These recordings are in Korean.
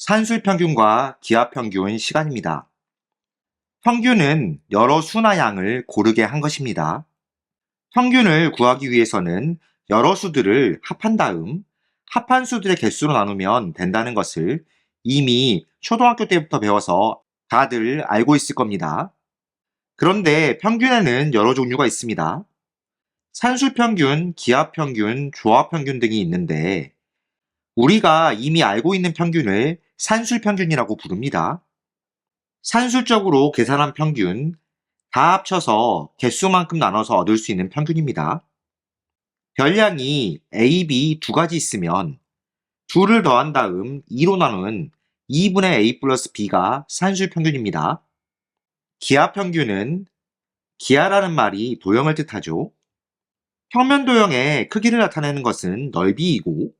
산술 평균과 기하평균 시간입니다. 평균은 여러 수나 양을 고르게 한 것입니다. 평균을 구하기 위해서는 여러 수들을 합한 다음 합한 수들의 개수로 나누면 된다는 것을 이미 초등학교 때부터 배워서 다들 알고 있을 겁니다. 그런데 평균에는 여러 종류가 있습니다. 산술평균, 기하평균, 조합평균 등이 있는데 우리가 이미 알고 있는 평균을 산술 평균이라고 부릅니다. 산술적으로 계산한 평균, 다 합쳐서 개수만큼 나눠서 얻을 수 있는 평균입니다. 별량이 A, B 두 가지 있으면 둘을 더한 다음 2로 나눈 2분의 A 플러스 B가 산술 평균입니다. 기하 평균은 기하라는 말이 도형을 뜻하죠. 평면 도형의 크기를 나타내는 것은 넓이이고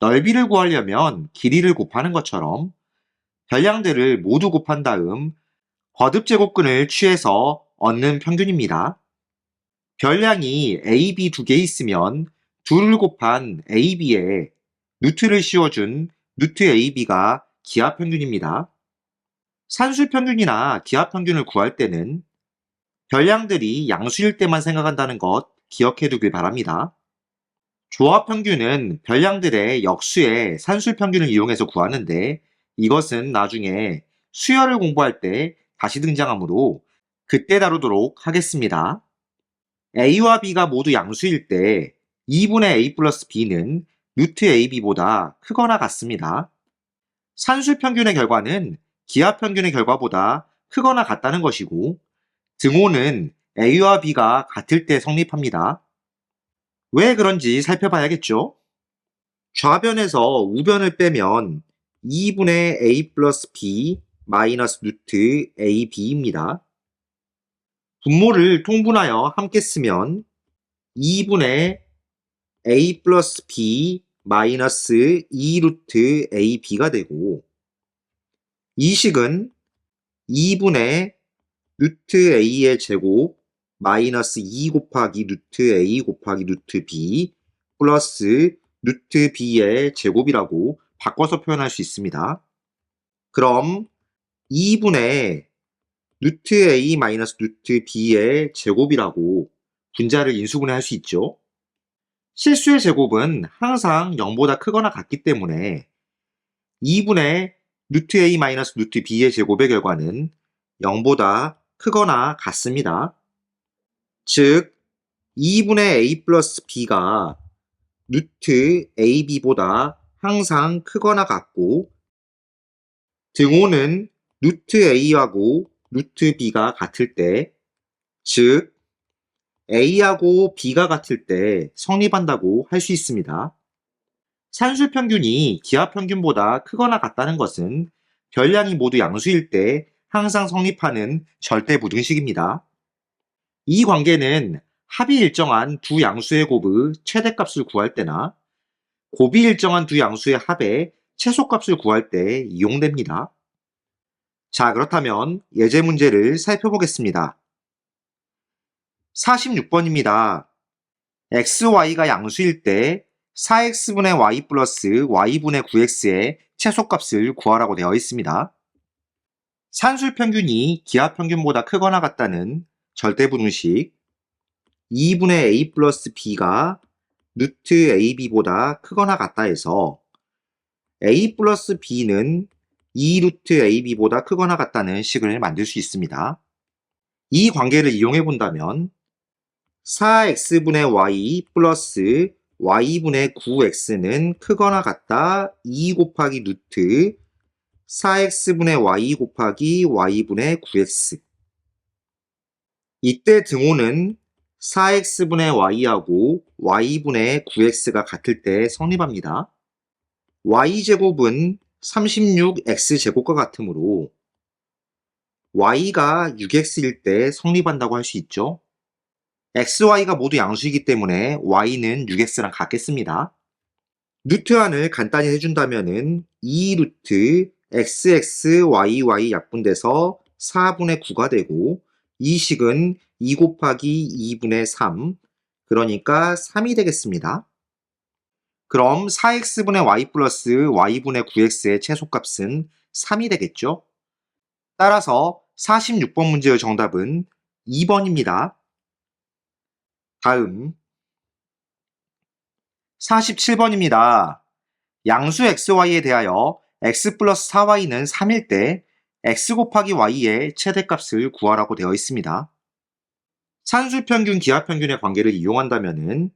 넓이를 구하려면 길이를 곱하는 것처럼 별량들을 모두 곱한 다음 거듭 제곱근을 취해서 얻는 평균입니다. 별량이 A, B 두 개 있으면 둘을 곱한 A, B에 루트를 씌워준 루트 A, B가 기하 평균입니다. 산술 평균이나 기하 평균을 구할 때는 별량들이 양수일 때만 생각한다는 것 기억해 두길 바랍니다. 조합 평균은 별량들의 역수의 산술 평균을 이용해서 구하는데 이것은 나중에 수열을 공부할 때 다시 등장하므로 그때 다루도록 하겠습니다. A와 B가 모두 양수일 때 2분의 A 플러스 B는 루트 AB보다 크거나 같습니다. 산술 평균의 결과는 기하 평균의 결과보다 크거나 같다는 것이고 등호는 A와 B가 같을 때 성립합니다. 왜 그런지 살펴봐야겠죠? 좌변에서 우변을 빼면 2분의 A 플러스 B 마이너스 루트 AB입니다. 분모를 통분하여 함께 쓰면 2분의 A 플러스 B 마이너스 2 루트 AB가 되고 이 식은 2분의 루트 A의 제곱 마이너스 2 곱하기 루트 A 곱하기 루트 B 플러스 루트 B의 제곱이라고 바꿔서 표현할 수 있습니다. 그럼 2분의 루트 A 마이너스 루트 B의 제곱이라고 분자를 인수분해할 수 있죠. 실수의 제곱은 항상 0보다 크거나 같기 때문에 2분의 루트 A 마이너스 루트 B의 제곱의 결과는 0보다 크거나 같습니다. 즉 2분의 A 플러스 B가 루트 AB보다 항상 크거나 같고 등호는 루트 A하고 루트 B가 같을 때, 즉 A하고 B가 같을 때 성립한다고 할 수 있습니다. 산술 평균이 기하 평균보다 크거나 같다는 것은 별량이 모두 양수일 때 항상 성립하는 절대 부등식입니다. 이 관계는 합이 일정한 두 양수의 곱의 최대값을 구할 때나 곱이 일정한 두 양수의 합의 최소값을 구할 때 이용됩니다. 자, 그렇다면 예제 문제를 살펴보겠습니다. 46번입니다. xy가 양수일 때 4x분의 y 플러스 y분의 9x의 최소값을 구하라고 되어 있습니다. 산술평균이 기하평균보다 크거나 같다는 절대부등식 2분의 a 플러스 b가 루트 ab보다 크거나 같다 해서 a 플러스 b는 2루트 ab보다 크거나 같다는 식을 만들 수 있습니다. 이 관계를 이용해 본다면 4x분의 y 플러스 y분의 9x는 크거나 같다 2 곱하기 루트 4x분의 y 곱하기 y분의 9x 이때 등호는 4x분의 y하고 y분의 9x가 같을 때 성립합니다. y제곱은 36x제곱과 같으므로 y가 6x일 때 성립한다고 할 수 있죠. xy가 모두 양수이기 때문에 y는 6x랑 같겠습니다. 루트 안을 간단히 해준다면은 2루트 xxyy 약분돼서 4분의 9가 되고 이 식은 2 곱하기 2분의 3 그러니까 3이 되겠습니다. 그럼 4x분의 y 플러스 y분의 9x의 최소값은 3이 되겠죠? 따라서 46번 문제의 정답은 2번입니다. 다음 47번입니다. 양수 xy에 대하여 x 플러스 4y는 3일 때 x 곱하기 y의 최대값을 구하라고 되어 있습니다. 산술평균, 기하평균의 관계를 이용한다면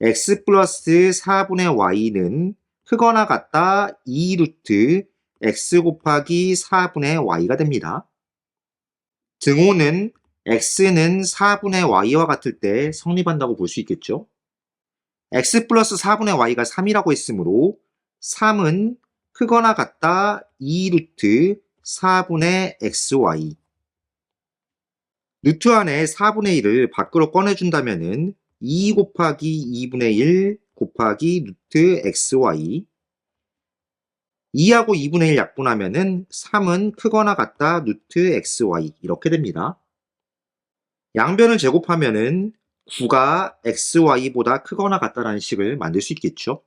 x 플러스 4분의 y는 크거나 같다 2루트 x 곱하기 4분의 y가 됩니다. 등호는 x는 4분의 y와 같을 때 성립한다고 볼 수 있겠죠. x 플러스 4분의 y가 3이라고 했으므로 3은 크거나 같다 2루트 4분의 xy 루트 안에 4분의 1을 밖으로 꺼내준다면 은 2 곱하기 2분의 1 곱하기 루트 xy 2하고 2분의 1 약분하면 은 3은 크거나 같다 루트 xy 이렇게 됩니다. 양변을 제곱하면 은 9가 xy보다 크거나 같다라는 식을 만들 수 있겠죠.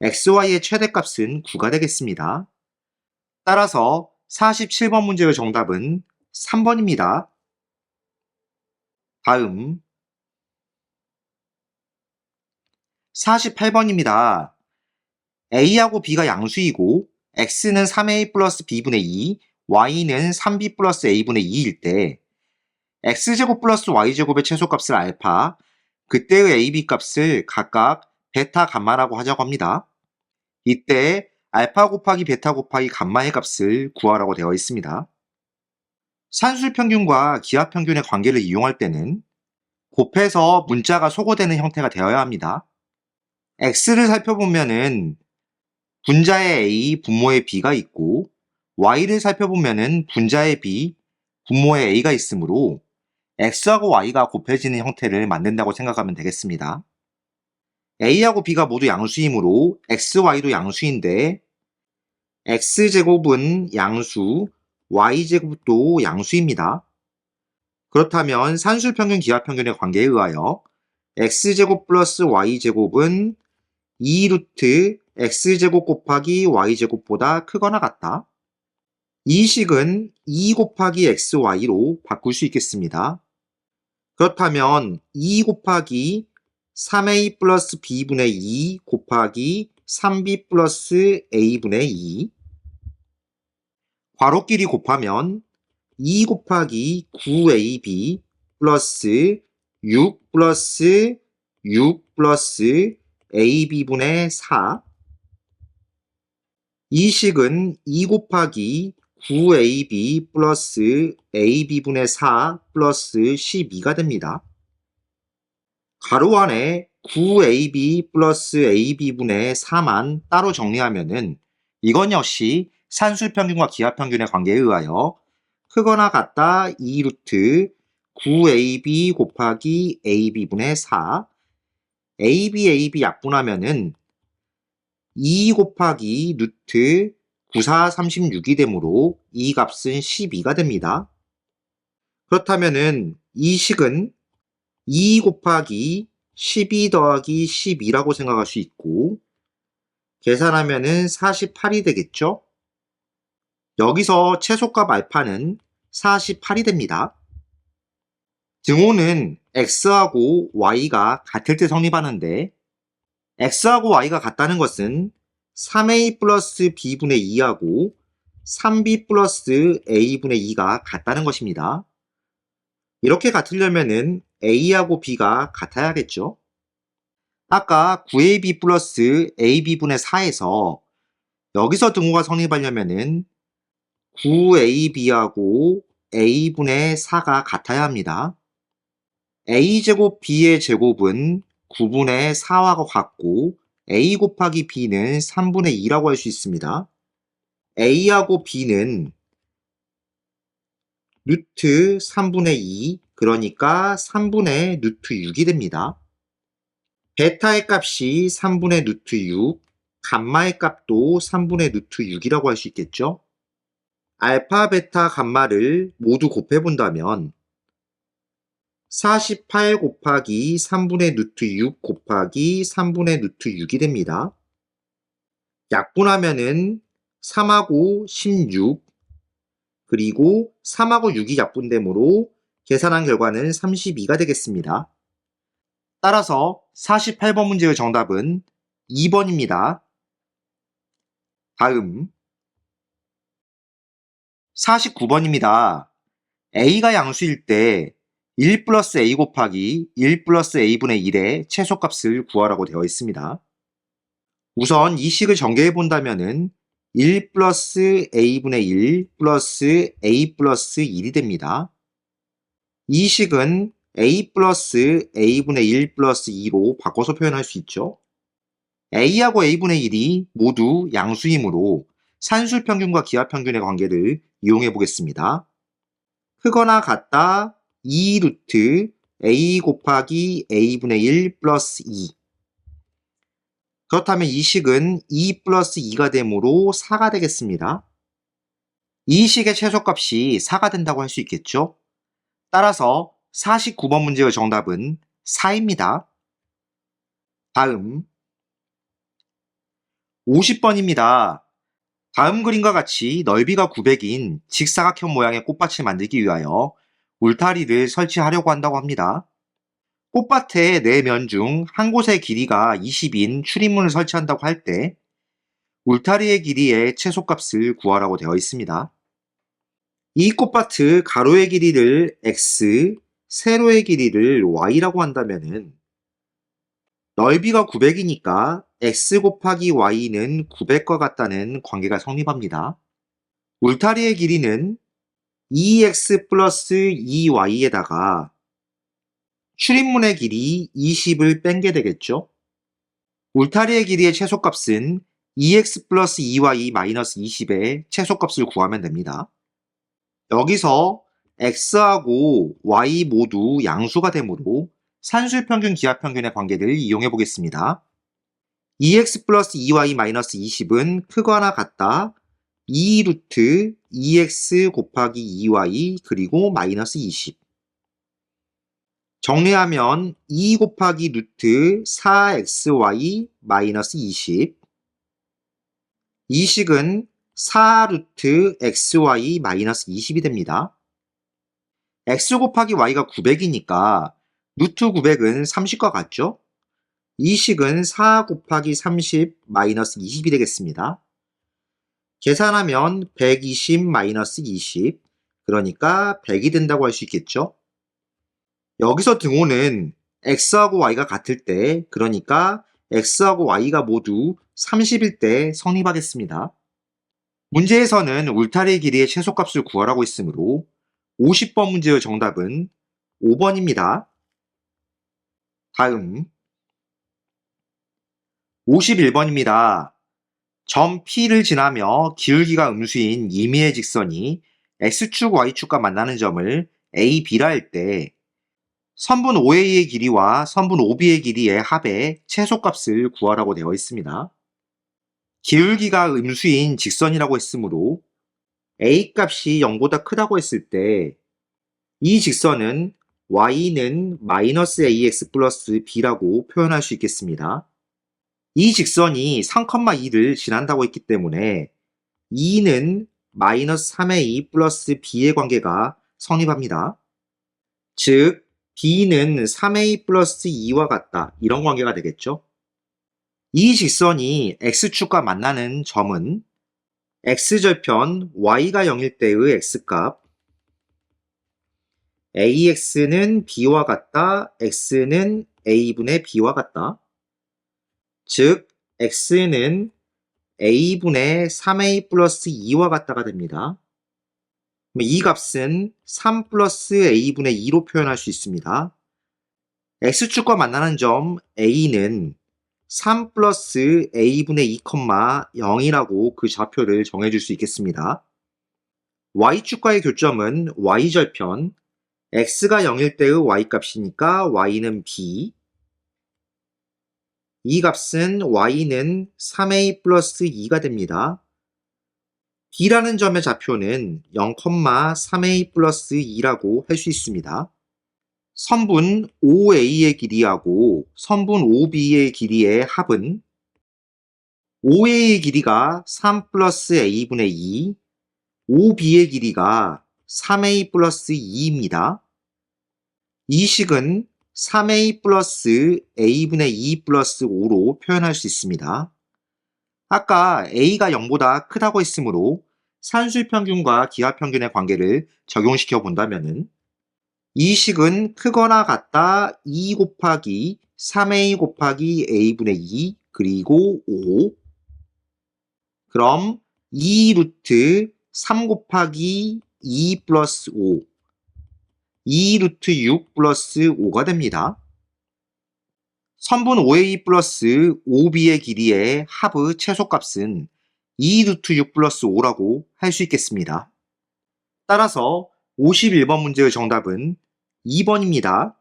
xy의 최대값은 9가 되겠습니다. 따라서 47번 문제의 정답은 3번입니다. 다음 48번입니다. a하고 b가 양수이고 x는 3a 플러스 b분의 2, y는 3b 플러스 a분의 2일 때 x제곱 플러스 y제곱의 최소값을 알파, 그때의 ab 값을 각각 베타 감마라고 하자고 합니다. 이때 알파 곱하기 베타 곱하기 감마의 값을 구하라고 되어 있습니다. 산술 평균과 기하 평균의 관계를 이용할 때는 곱해서 문자가 소거되는 형태가 되어야 합니다. x를 살펴보면은 분자의 a, 분모의 b가 있고 y를 살펴보면은 분자의 b, 분모의 a가 있으므로 x하고 y가 곱해지는 형태를 만든다고 생각하면 되겠습니다. a하고 b가 모두 양수이므로 xy도 양수인데 x제곱은 양수, y제곱도 양수입니다. 그렇다면 산술평균 기하평균의 관계에 의하여 x제곱 플러스 y제곱은 2루트 x제곱 곱하기 y제곱보다 크거나 같다. 이 식은 2 곱하기 xy로 바꿀 수 있겠습니다. 그렇다면 2 곱하기 3a 플러스 b분의 2 곱하기 3b 플러스 a분의 2 괄호끼리 곱하면 2 곱하기 9ab 플러스 6 플러스 6 플러스 ab분의 4. 이 식은 2 곱하기 9ab 플러스 ab분의 4 플러스 12가 됩니다. 가로 안에 9ab 플러스 ab분의 4만 따로 정리하면은 이건 역시 산술 평균과 기하 평균의 관계에 의하여 크거나 같다 2루트 9ab 곱하기 ab분의 4 AB, AB 약분하면은 2 곱하기 루트 94, 36이 되므로 이 값은 12가 됩니다. 그렇다면은 이 식은 2 곱하기 12 더하기 12라고 생각할 수 있고 계산하면은 48이 되겠죠? 여기서 최소값 알파는 48이 됩니다. 등호는 x하고 y가 같을 때 성립하는데 x하고 y가 같다는 것은 3a 플러스 b분의 2하고 3b 플러스 a분의 2가 같다는 것입니다. 이렇게 같으려면은 a하고 b가 같아야겠죠? 아까 9ab 플러스 ab분의 4에서 여기서 등호가 성립하려면은 9ab하고 a분의 4가 같아야 합니다. a제곱 b의 제곱은 9분의 4와 같고 a 곱하기 b는 3분의 2라고 할 수 있습니다. a하고 b는 루트 3분의 2 그러니까 3분의 루트 6이 됩니다. 베타의 값이 3분의 루트 6, 감마의 값도 3분의 루트 6이라고 할 수 있겠죠? 알파, 베타, 감마를 모두 곱해본다면 48 곱하기 3분의 루트 6 곱하기 3분의 루트 6이 됩니다. 약분하면은 3하고 16 그리고 3하고 6이 약분되므로 계산한 결과는 32가 되겠습니다. 따라서 48번 문제의 정답은 2번입니다. 다음 49번입니다. a가 양수일 때 1 플러스 a 곱하기 1 플러스 a분의 1의 최소값을 구하라고 되어 있습니다. 우선 이 식을 전개해 본다면은 1 플러스 a분의 1 플러스 a 플러스 1이 됩니다. 이 식은 a 플러스 a분의 1 플러스 2로 바꿔서 표현할 수 있죠. a하고 a분의 1이 모두 양수이므로 산술 평균과 기하 평균의 관계를 이용해 보겠습니다. 크거나 같다 2 루트 a 곱하기 a분의 1 플러스 2 그렇다면 이 식은 2 플러스 2가 되므로 4가 되겠습니다. 이 식의 최소값이 4가 된다고 할 수 있겠죠? 따라서 49번 문제의 정답은 4입니다. 다음 50번입니다. 다음 그림과 같이 넓이가 900인 직사각형 모양의 꽃밭을 만들기 위하여 울타리를 설치하려고 한다고 합니다. 꽃밭의 네면중 한 곳의 길이가 20인 출입문을 설치한다고 할 때 울타리의 길이의 최소값을 구하라고 되어 있습니다. 이 꽃밭의 가로의 길이를 x, 세로의 길이를 y라고 한다면은 넓이가 900이니까 x 곱하기 y는 900과 같다는 관계가 성립합니다. 울타리의 길이는 2x 플러스 2y에다가 출입문의 길이 20을 뺀게 되겠죠. 울타리의 길이의 최소값은 2x 플러스 2y 마이너스 20의 최소값을 구하면 됩니다. 여기서 x하고 y 모두 양수가 되므로 산술평균 기하평균의 관계를 이용해 보겠습니다. 2x 플러스 2y 마이너스 20은 크거나 같다 2 루트 2x 곱하기 2y 그리고 마이너스 20 정리하면 2 곱하기 루트 4xy 마이너스 20 이 식은 4 루트 xy 마이너스 20이 됩니다. x 곱하기 y가 900이니까 루트 900은 30과 같죠? 이 식은 4 곱하기 30 마이너스 20이 되겠습니다. 계산하면 120 마이너스 20 그러니까 100이 된다고 할 수 있겠죠? 여기서 등호는 x하고 y가 같을 때 그러니까 x하고 y가 모두 30일 때 성립하겠습니다. 문제에서는 울타리 길이의 최소값을 구하라고 했으므로 50번 문제의 정답은 5번입니다. 다음 51번입니다. 점 P를 지나며 기울기가 음수인 임의의 직선이 X축, Y축과 만나는 점을 A, B라 할 때 선분 OA의 길이와 선분 OB의 길이의 합의 최소값을 구하라고 되어 있습니다. 기울기가 음수인 직선이라고 했으므로 A 값이 0보다 크다고 했을 때 이 직선은 y는 마이너스 ax 플러스 b라고 표현할 수 있겠습니다. 이 직선이 3,2를 지난다고 했기 때문에 2는 마이너스 3a 플러스 b의 관계가 성립합니다. 즉 b는 3a 플러스 2와 같다 이런 관계가 되겠죠. 이 직선이 x축과 만나는 점은 x절편 y가 0일 때의 x값 ax는 b와 같다, x는 a분의 b와 같다. 즉, x는 a분의 3a 플러스 2와 같다가 됩니다. 이 값은 3 플러스 a분의 2로 표현할 수 있습니다. x축과 만나는 점 a는 3 플러스 a분의 2, 0이라고 그 좌표를 정해줄 수 있겠습니다. y축과의 교점은 y절편, x가 0일 때의 y값이니까 y는 b 이 값은 y는 3a 플러스 2가 됩니다. b라는 점의 좌표는 0,3a 플러스 2라고 할 수 있습니다. 선분 OA의 길이하고 선분 OB의 길이의 합은 OA의 길이가 3 플러스 A분의 2, OB의 길이가 3A 플러스 2입니다. 이 식은 3A 플러스 A분의 2 플러스 5로 표현할 수 있습니다. 아까 A가 0보다 크다고 했으므로 산술 평균과 기하 평균의 관계를 적용시켜 본다면은 이 식은 크거나 같다 2 곱하기 3A 곱하기 A분의 2 그리고 5 그럼 2 루트 3 곱하기 2 플러스 5 2 루트 6 플러스 5가 됩니다. 선분 5a 플러스 5b의 길이의 합의 최소값은 2 루트 6 플러스 5라고 할 수 있겠습니다. 따라서 51번 문제의 정답은 2번입니다.